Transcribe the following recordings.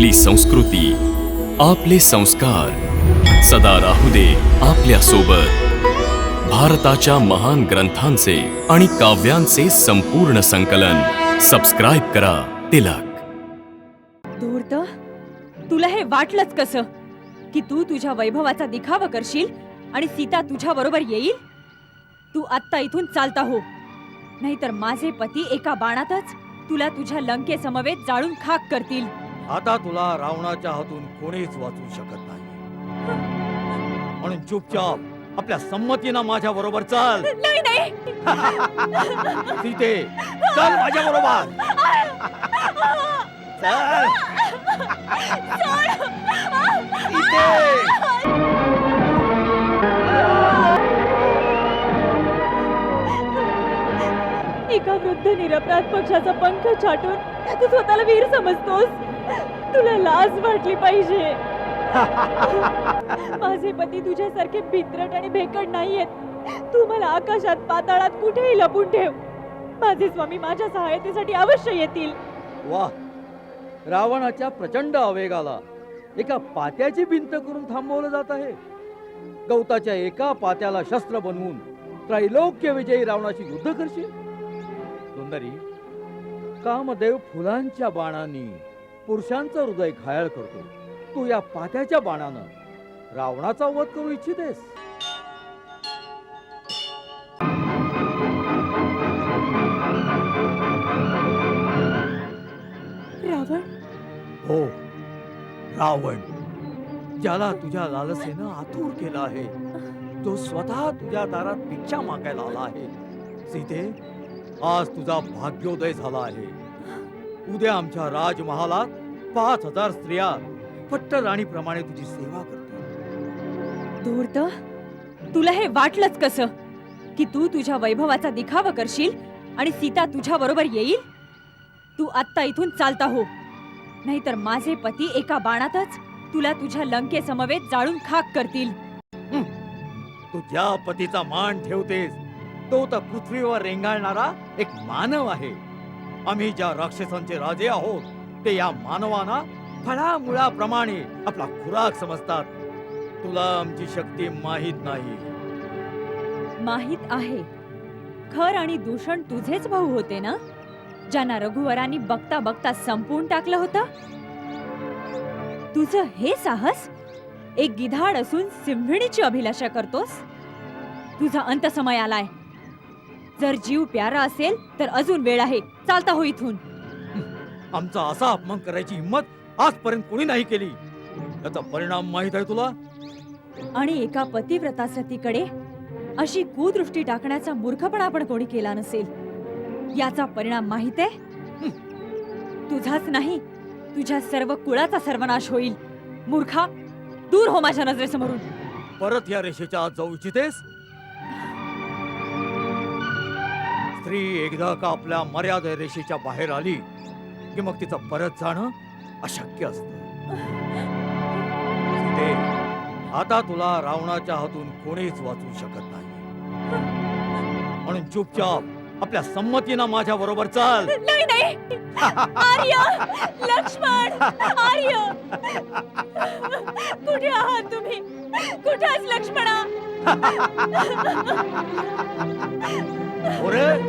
आपली संस्कृती आपले संस्कार. सदा राहू दे आपल्यासोबत भारताच्या महान ग्रंथांचे आणि काव्यांचे संपूर्ण संकलन. सबस्क्राईब करा तिलक. धूर्त तुला हे वाटलंच कसं? की तू तुझ्या वैभवाचा दिखावा करशील आणि सीता तुझ्या बरोबर येईल? तू आत्ता इथून चालता हो. नाहीतर माझे पती एका बाणातच तुला तुझ्या लंकेसमवेत जाळून खाक करतील. आता तुला रावणाच्या हातून कोणीच वाचू शकत नाही. म्हणून चुपचाप आपल्या संमतीनं माझ्या बरोबर चल. नाही नाही. सीते चल माझ्या बरोबर. चल एका वृद्ध निरपराध पक्षाचा पंख छाटून तू स्वतःला वीर समजतोस. तुला लाज वाटली पाहिजे. माझे पती तुझ्यासारखे भित्रट आणि भेकड नाहीयेत. तू मला आकाशात पाताळात कुठेही लपून ठेव. माझे स्वामी माझ्या सहायतेसाठी अवश्य येतील. वा. रावणाच्या प्रचंड आवेगाला एका पात्याची भिंत करून थांबवलं जात आहे. गवताच्या एका पात्याला शस्त्र बनवून त्रैलोक्य विजयी रावणाशी युद्ध करशील? सुंदरी कामदेव फुलांच्या बाणांनी पुरुषांचं हृदय घायल करतो. तू या पात्याच्या बाणानं रावणाचा वध करू इच्छितेस? रावण? हो रावण. ज्याला तुझ्या लालसेनं आतुर केलं आहे तो स्वतः तुझ्या दारात भिक्षा मागायला आला आहे. सीते आज तुझा भाग्योदय झाला आहे. उद्या आमच्या राजमहालात पाच हजार स्त्रिया पट्ट राणीप्रमाणे तुझी सेवा करतील. धूर्त तुला हे वाटलंच कसं? की तू तुझ्या वैभवाचा दिखावा करशील आणि सीता तुझ्या बरोबर येईल? तू आत्ता इथून चालता हो. नाहीतर माझे पती एका बाणातच तुला तुझ्या लंके समवेत जाळून खाक करतील. तू ज्या पतीचा मान ठेवतेस तो तर पृथ्वीवर रेंगाळणारा एक मानव आहे. आम्ही ज्या राक्षसांचे राजे आहोत ते या मानवाना फळामुळाप्रमाणे आपला खुराक समजतात. तुला आमची शक्ती माहीत नाही. माहीत आहे. खर आणि दूषण तुझेच भाऊ होते ना? ज्यांना रघुवरांनी बघता बघता संपवून टाकलं होतं? तुझं हे साहस? एक गिधाड असून सिंहिणीची अभिलाषा करतोस? तुझा अंत समय आलाय. जर जीव प्यारा असेल तर अजून वेळ आहे. चालता हो इथून. आमचा असा अपमान करायची हिंमत आजपर्यंत कोणी नाही केली. याचा परिणाम माहीत आहे तुला? आणि एका पतिव्रता सतीकडे अशी कुदृष्टी टाकण्याचा मूर्खपणा पण कोणी केला नसेल. याचा परिणाम माहीत आहे? तुझाच नाही तुझ्या सर्व कुळाचा सर्वनाश होईल. मूर्खा दूर हो माझ्या नजरेसमोरून. परत या रेषेच्या आत जाऊ इच्छितेस? स्त्री एकदा का आपल्या मर्यादा रेषेच्या बाहेर आली की मग तिचं परत जाणं अशक्य असत. आता तुला रावणाच्या हातून कोणीच वाचू शकत नाही. म्हणून चुपचाप आपल्या संमतीनं माझ्या बरोबर चाल. नाही नाही. आर्य लक्ष्मण आर्य. कुठे आहात तुम्ही? कुठे लक्ष्मणा? ओरड?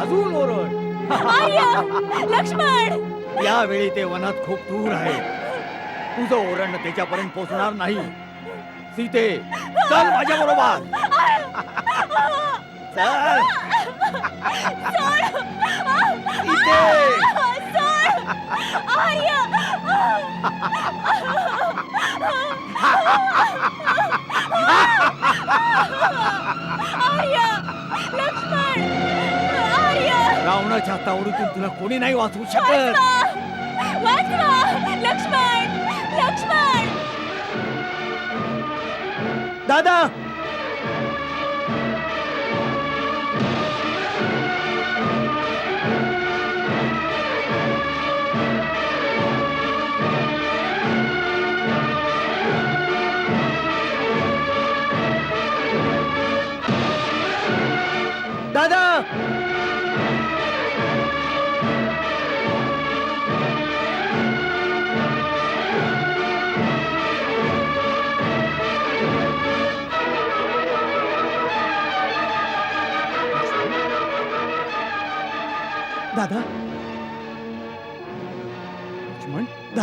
अजून ओरड? आर्य लक्ष्मण! यावेळी ते वनात खूप दूर आहे. तुझं ओरडणं त्याच्यापर्यंत पोहोचणार नाही. सीते चल माझ्या बरोबर. चल. सीते. रावणाच्या तावडीतून तुला कोणी नाही वाचवू शकत. लक्ष्मण! लक्ष्मण! दादा!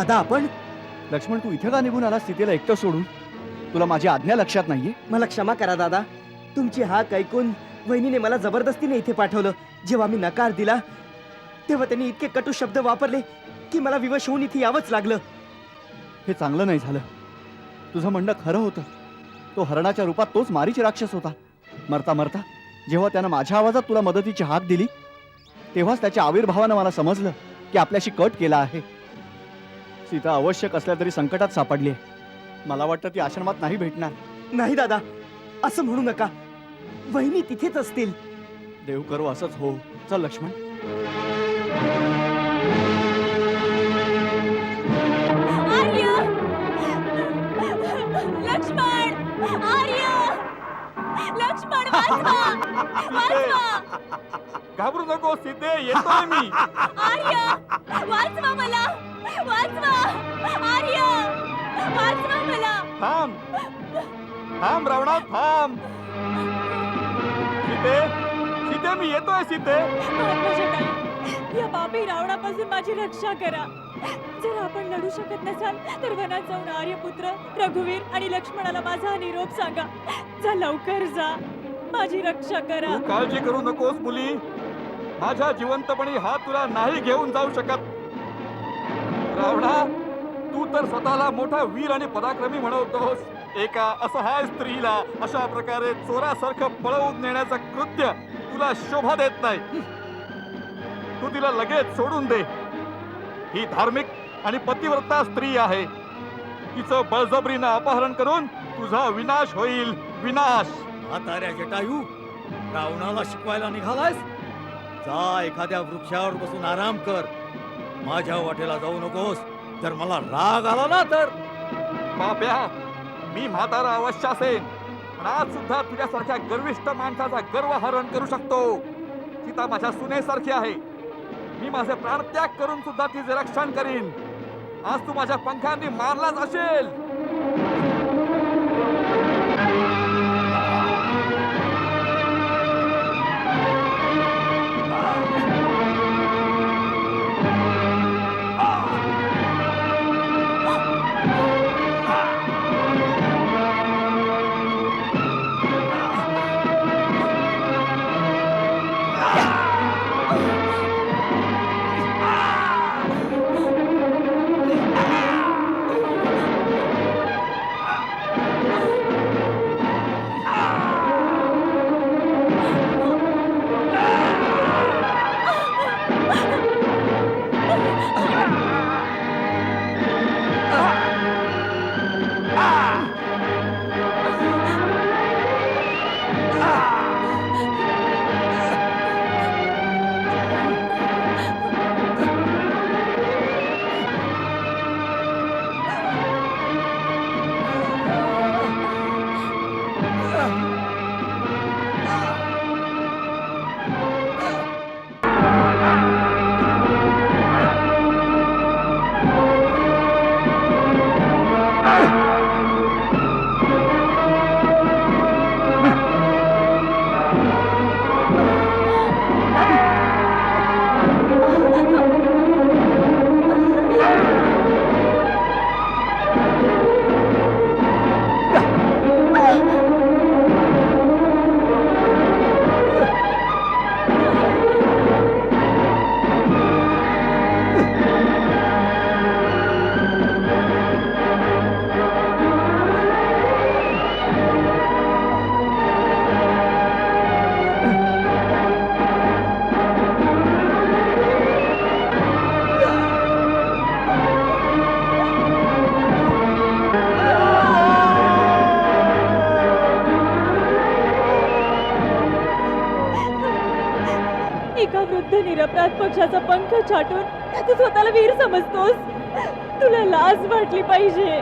दादा आपण लक्ष्मण तू इथे का निघून आला स्थितीला एकटं सोडून. तुला माझी आज्ञा लक्षात नाहीये? मला क्षमा करा दादा. तुमची हाक ऐकून वहिनीने मला जबरदस्तीने इथे पाठवलं. जेव्हा मी नकार दिला तेव्हा त्यांनी इतके कटू शब्द वापरले की मला विवश होऊन इथे यावंच लागलं. हे चांगलं नाही झालं. तुझं म्हणणं खरं होतं. तो हरणाच्या रूपात तोच मारीच राक्षस होता. मरता मरता जेव्हा त्यानं माझ्या आवाजात तुला मदतीची हाक दिली तेव्हाच त्याच्या आविर्भावानं मला समजलं की आपल्याशी कट केला आहे. सीता आवश्यक असल्या तरी संकटात सापडली आहे. मला वाटतं ती आश्रमात नाही भेटणार. नाही दादा. असं म्हणू नका. वहिनी तिथेच असतील. देव करू असंच हो. चल लक्ष्मण. आर्य! लक्ष्मण! आर्य! लक्ष्मण वाचवा! वाचवा! घाबरू नको सीते येतोय मी. आर्य! वाचवा मला. थांब. थांब रावणा थांब. सीते सीते मी येतोय सीते. या पापी रावणापासून माझी रक्षा करा. जर आपण लढू शकत नसाल तर वनात जाऊन आर्यपुत्र रघुवीर आणि लक्ष्मणाला माझा निरोप सांगा. जा लवकर जा. माझी रक्षा करा. काळजी करू नकोस मुली. माझ्या जिवंतपणी हा तुला नाही घेऊन जाऊ शकत. रावणा तू तर स्वतःला मोठा वीर आणि पराक्रमी म्हणवतोस एका असहाय स्त्रीला अशा प्रकारे चोरासारखं पळवून नेण्याचं कृत्य तुला शोभा देत नाही. तू तिला लगेच सोडून दे. ही धार्मिक आणि पतिव्रता स्त्री आहे. तिचं बळजबरीनं अपहरण करून तुझा विनाश होईल. विनाश! म्हाताऱ्या जटायू रावणाला शिकवायला निघालायस? जा एखाद्या वृक्षावर बसून आराम कर. माझ्या वाटेला जाऊ नकोस. जर मला राग आला ना तर. बाप्या मी म्हातारा अवश्य असेन. पण आज सुद्धा तुझ्यासारख्या गर्विष्ठ माणसाचा गर्व हरण करू शकतो. सीता माझ्या सुनेसारखी आहे. मी माझे प्राणत्याग करून सुद्धा तिचे रक्षण करीन. आज तू माझ्या पंखांनी मारलाच असेल. पक्षाचा पंख छाटून तू स्वतःला वीर समजतोस. तुला लाज वाटली पाहिजे.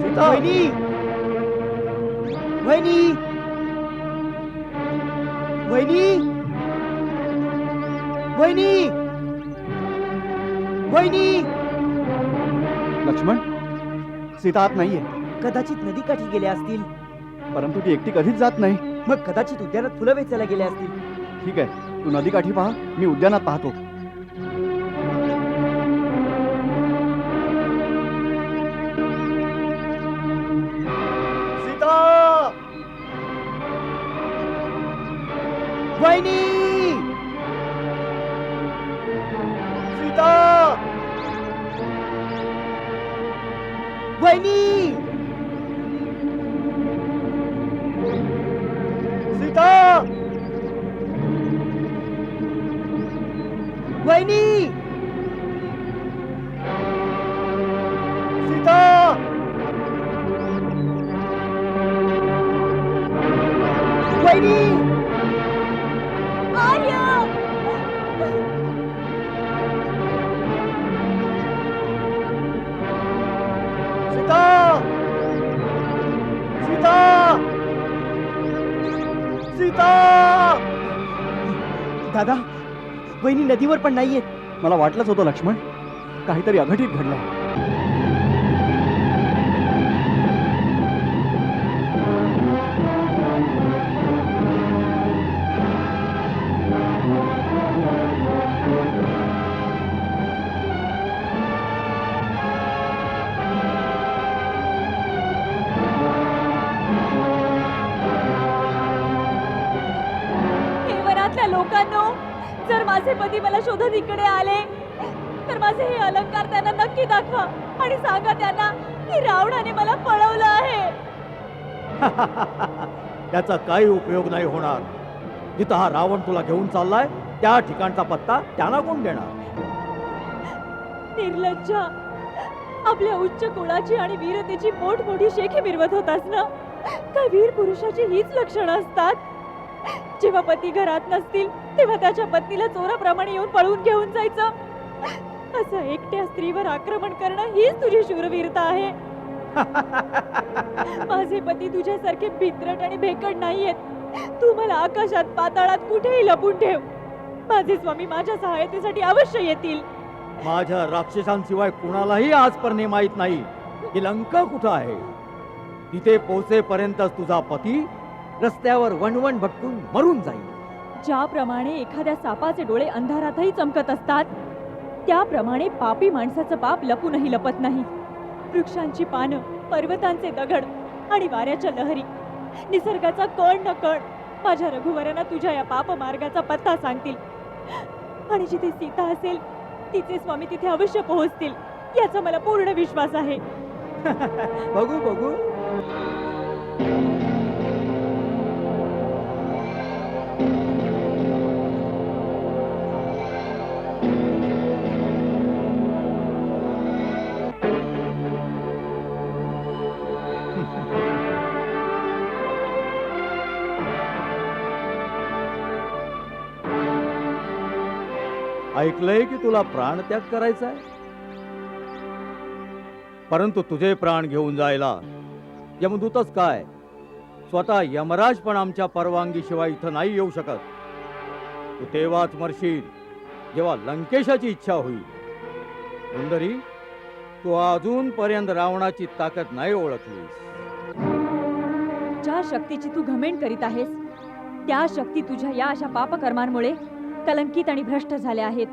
सीता? वहिनी! वहिनी! सीता आत नाहीये. कदाचित नदीकाठी गेल्या असतील. परंतु ती एकटी कधीच जात नाही. मग कदाचित उद्यानात फुलं वेचायला गेल्या असतील. ठीक आहे. तू नदीकाठी पहा. मी उद्यानात पाहतो. सीता! वहिनी! वहिनी सीता वहिनी सीता! दादा वहिनी नदीवर पण नाहीयेत. मला वाटलंच होतं लक्ष्मण काहीतरी अघटित घडलंय. जर माझे पती मला शोधत इकडे आले. तर माझे हे अलंकार त्यांना नक्की दाखवा आणि सांगा त्यांना की रावणाने मला पळवलं आहे. त्याचा काही उपयोग नाही होणार. जिथं हा रावण तुला घेऊन चाललाय त्या ठिकाणचा पत्ता त्यांना कोण देणार? निर्लज्जा. आपल्या उच्च कुळाची आणि वीरतेची मोठमोठी शेखी मिरवत होतास ना? काय वीर पुरुषाची हीच लक्षणं असतात. जेव्हा पती घरात नसतील तेव्हा त्याच्या पत्नीला चोराप्रमाणे येऊन पळवून घेऊन जायचं. असं एकट्या स्त्रीवर आक्रमण करणं हीच तुझी शूरवीरता आहे. माझे पती तुझ्यासारखे भित्रट आणि भेकड नाहीयेत. तू मला आकाशात पाताळात कुठेही लपून ठेव. माझे स्वामी माझ्या सहायतेसाठी अवश्य येतील. माझ्या राक्षसांशिवाय कुणालाही आजपर्यंत माहीत नाही की लंका कुठं आहे. तिथे पोहोचेपर्यंतच तुझा पती रस्त्यावर वणवण भटकून मरून जाईल. ज्याप्रमाणे एखाद्या सापाचे डोळे अंधारातही चमकत असतात त्याप्रमाणे पापी माणसाचं पाप लपूनही लपत नाही. वृक्षांची पानं पर्वतांचे दगड आणि वाऱ्याच्या लहरी निसर्गाचा कण न कण माझ्या रघुवरांना तुझ्या या पाप मार्गाचा पत्ता सांगतील. आणि जिथे सीता असेल तिचे स्वामी तिथे अवश्य पोहोचतील याचा मला पूर्ण विश्वास आहे. बघू बघू. ऐकलंय की तुला प्राणत्याग करायचा आहे परंतु तुझे प्राण घेऊन जायला यमदूतच काय? स्वतः यमराज पण आमच्या परवानगीशिवाय इथं नाही येऊ शकत. तू तेव्हाच मरशील जेव्हा लंकेशाची इच्छा होईल. सुंदरी तू अजूनपर्यंत रावणाची ताकद नाही ओळखलीस. ज्या शक्तीची तू घमेंड करीत आहेस त्या शक्ती तुझ्या या अशा पापकर्मांमुळे कलंकित आणि भ्रष्ट झाल्या आहेत.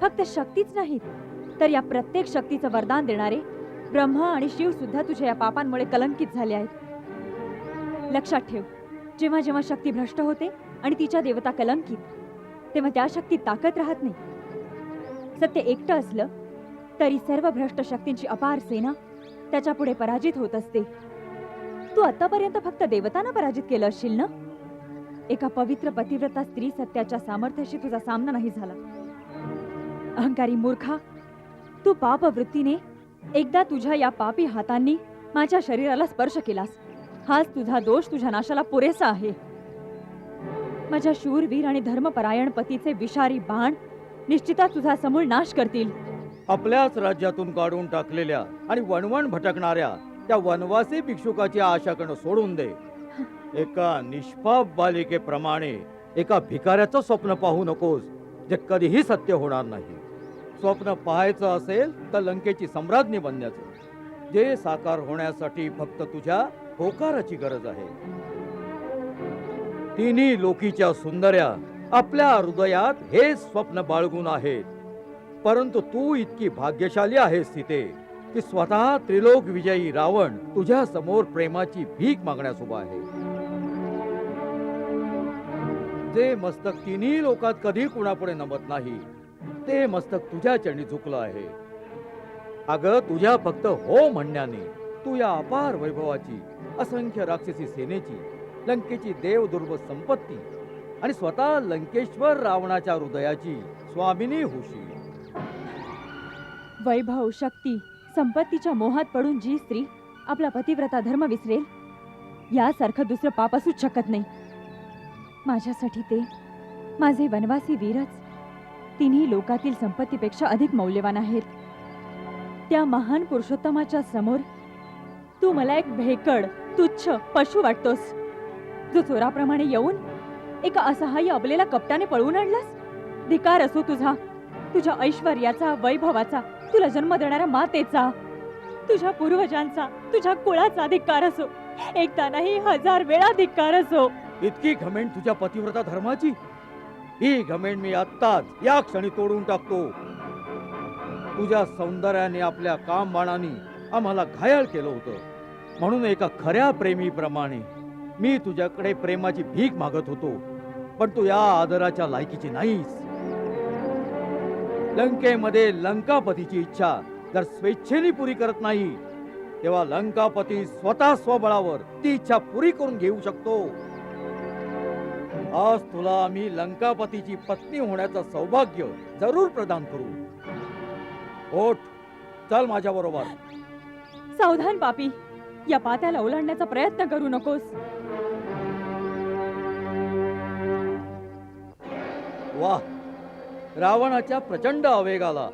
फक्त शक्तीच नाहीत तर या प्रत्येक शक्तीचं वरदान देणारे ब्रह्मा आणि शिव सुद्धा तुझ्या या पापांमुळे कलंकित झाले आहेत. लक्षात ठेव जेव्हा जेव्हा शक्ती भ्रष्ट होते आणि तिच्या देवता कलंकित तेव्हा त्या शक्तीत ताकद राहत नाही. सत्य एकटं असलं तरी सर्व भ्रष्ट शक्तींची अपार सेना त्याच्या पुढे पराजित होत असते. तू आतापर्यंत फक्त देवतांना पराजित केलं असशील ना? एका पवित्र पतिव्रता स्त्री सत्याच्या सामर्थ्याशी तुझा सामना नाही झाला. अहंकारी मूर्खा तू पाप वृत्तीने एकदा तुझ्या या पापी हातांनी माझ्या शरीराला स्पर्श केलास. हाच तुझा दोष तुझ्या नाशाला पुरेसा आहे. माझ्या शूरवीर आणि धर्मपरायण पतीचे विषारी बाण निश्चितच तुझा समूळ नाश करतील. आपल्याच राज्यातून काढून टाकलेल्या आणि वणवण भटकणाऱ्या त्या वनवासी भिक्षुकाची आशा करणं सोडून दे. एका निष्पाप बालिकेप्रमाणे एका भिकाऱ्याचं स्वप्न पाहू नकोस जे कधीही सत्य होणार नाही. स्वप्न पाहायचं असेल तर लंकेची सम्राज्ञी बनण्याचं. जे साकार होण्यासाठी फक्त तुझ्या होकाराची गरज आहे. तिन्ही लोकीच्या सुंदर्या आपल्या हृदयात हे स्वप्न बाळगून आहेत. परंतु तू इतकी भाग्यशाली आहेस तिथे की स्वतः त्रिलोक विजयी रावण तुझ्या समोर प्रेमाची भीक मागण्यास उभा आहे. जे मस्तक तिन्ही लोकात कधी कुणापुढे नमत नाही ते मस्तक तुझ्या चरणी झुकलं आहे. अगं तुझ्या फक्त हो म्हणण्याने तू या अपार वैभवाची असंख्य राक्षसी सेनेची लंकेची देवदुर्ब संपत्ती आणि स्वतः लंकेश्वर रावणाच्या हृदयाची स्वामिनी होशील. वैभव शक्ती संपत्तीच्या मोहात पडून जी स्त्री आपला पतिव्रता धर्म विसरेल यासारखं दुसरं पाप असूच शकत नाही. माझ्यासाठी ते. माझे वनवासी वीरच. तिन्ही लोकातील संपत्तीपेक्षा अधिक मौल्यवान आहेत. त्या महान पुरुषोत्तमाच्या समोर तू मला एक भेकड तुच्छ पशु वाटतोस. जो चोराप्रमाणे येऊन एका असहाय्य अबलेला कपटाने पळवून आणलास? धिकार असो तुझा. तुझ्या ऐश्वर्याचा वैभवाचा तुला जन्म देणाऱ्या मातेचा. तुझ्या पूर्वजांचा तुझ्या कुळाचा धिक्कार असो. एकदा नाही हजार वेळा धिक्कार असो. इतकी घमेंड तुझ्या पतिव्रता धर्माची? ही घमेंड मी आत्ताच या क्षणी तोडून टाकतो. तुझ्या सौंदर्याने आपल्या काम बाणाने आम्हाला घायल केलं होतं. म्हणून एका खऱ्या प्रेमीप्रमाणे मी तुझ्याकडे प्रेमाची भीक मागत होतो. पण तू या आदराच्या लायकीची नाहीस. लंकेमध्ये लंकापतीची इच्छा जर स्वेच्छेने पुरी करत नाही तेव्हा लंकापती स्वतः स्वबळावर ती इच्छा पुरी करून घेऊ शकतो. आज तुला आम्ही लंकापतीची पत्नी होण्याचं सौभाग्य जरूर प्रदान करू. ओठ चल माझ्या बरोबर. सावधान पापी या पात्याला ओलांडण्याचा प्रयत्न करू नकोस. वा रावणाच्या प्रचंड आवेगाला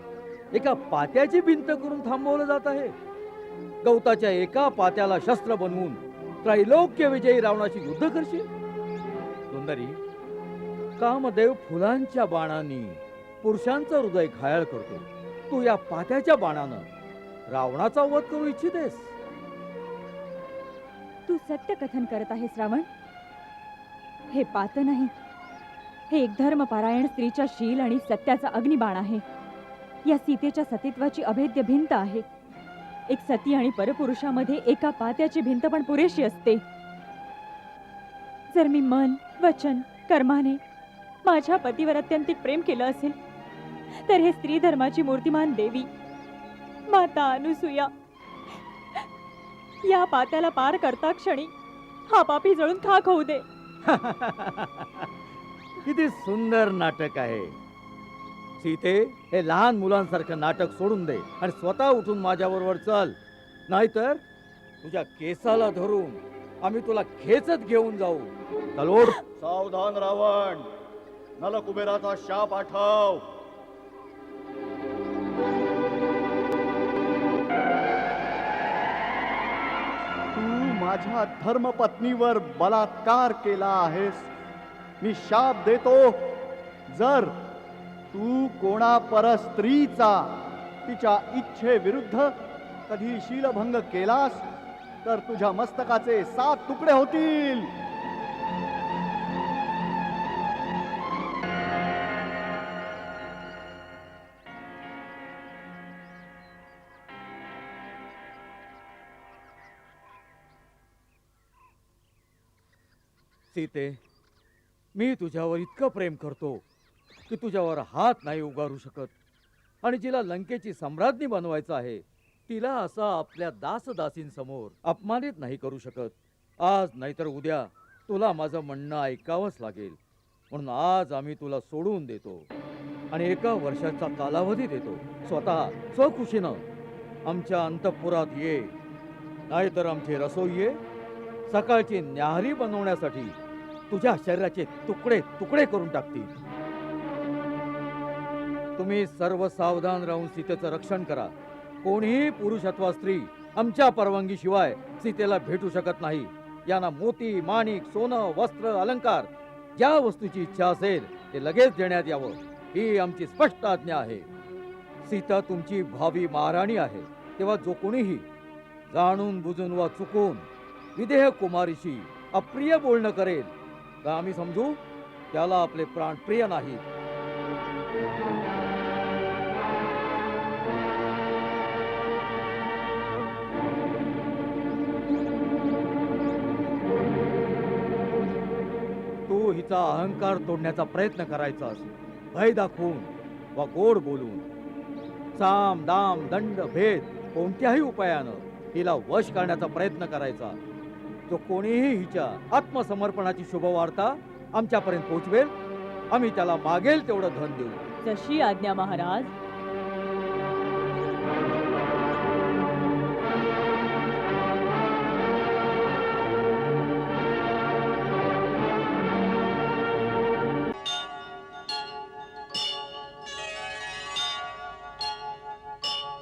एका पात्याची भिंत करून थांबवलं जात आहे. गवताच्या एका पात्याला शस्त्र बनवून त्रैलोक्य विजयी रावणाशी युद्ध करशील? सुंदरी कामदेव फुलांच्या बाणांनी पुरुषांचं हृदय घायल करतो. तू या पात्याच्या बाणानं रावणाचा वध करू इच्छितेस? तू सत्य कथन करत आहेस रावण हे पात नाही. हे एक धर्मपारायण स्त्रीच्या शील आणि सत्याचा अग्निबाण आहे. या सीतेच्या सतीत्वाची अभेद्य भिंत आहे. एक सती आणि परपुरुषामध्ये एका पात्याची भिंत पण पुरेशी असते. जर मी मन वचन कर्माने माझ्या पतीवर अत्यंतिक प्रेम केलं असेल तर हे स्त्री धर्माची मूर्तिमान देवी माता अनुसूया या पात्याला पार करता क्षणी हा पापी जळून खाक होऊ दे. किती सुंदर नाटक आहे. सीते हे लहान मुलांसारखं नाटक सोडून दे आणि स्वतः उठून माझ्याबरोबर चल. नाहीतर तुझ्या केसाला धरून आम्ही तुला खेचत घेऊन जाऊ. तलोड सावधान रावण. नलकुबेराचा शाप आठव. तू माझ्या धर्मपत्नीवर बलात्कार केला आहेस. मी शाप देतो. जर तू कोणा परस्त्रीचा तिच्या इच्छेविरुद्ध कधी शीलभंग केलास तर तुझ्या मस्तकाचे सात तुकडे होतील. सीते मी तुझ्यावर इतकं प्रेम करतो की तुझ्यावर हात नाही उगारू शकत आणि जिला लंकेची सम्राज्ञी बनवायचं आहे तिला असा आपल्या दासदासींसमोर अपमानित नाही करू शकत. आज नाहीतर उद्या तुला माझं म्हणणं ऐकावंच लागेल. म्हणून आज आम्ही तुला सोडून देतो. आणि एका वर्षाचा कालावधी देतो. स्वतः स्वखुशीनं आमच्या अंतपुरात ये. नाहीतर आमची रसोई ये. सकाळची न्याहारी बनवण्यासाठी तुझ्या शरीराचे तुकडे तुकडे करून टाकतील. तुम्ही सर्व सावधान राहून सीतेचं रक्षण करा. कोणीही पुरुष अथवा स्त्री आमच्या परवानगी शिवाय सीतेला भेटू शकत नाही. यांना मोती माणिक सोनं वस्त्र अलंकार ज्या वस्तूची इच्छा असेल ते लगेच देण्यात यावं. ही आमची स्पष्ट आज्ञा आहे. सीता तुमची भावी महाराणी आहे. तेव्हा जो कोणीही जाणून बुजून वा चुकून विदेह कुमारीशी अप्रिय बोलणं करेल. तर आम्ही समजू त्याला आपले प्राण प्रिय नाहीत. तू हिचा अहंकार तोडण्याचा प्रयत्न करायचा करायचास भय दाखवून वा गोड बोलून. साम दाम दंड भेद कोणत्याही उपायानं हिला वश करण्याचा प्रयत्न करायचा. जो कोणीही हिच्या आत्मसमर्पणाची शुभवार्ता आमच्यापर्यंत पोहोचवेल आम्ही त्याला मागेल तेवढं धन देऊ. तशी आज्ञा महाराज.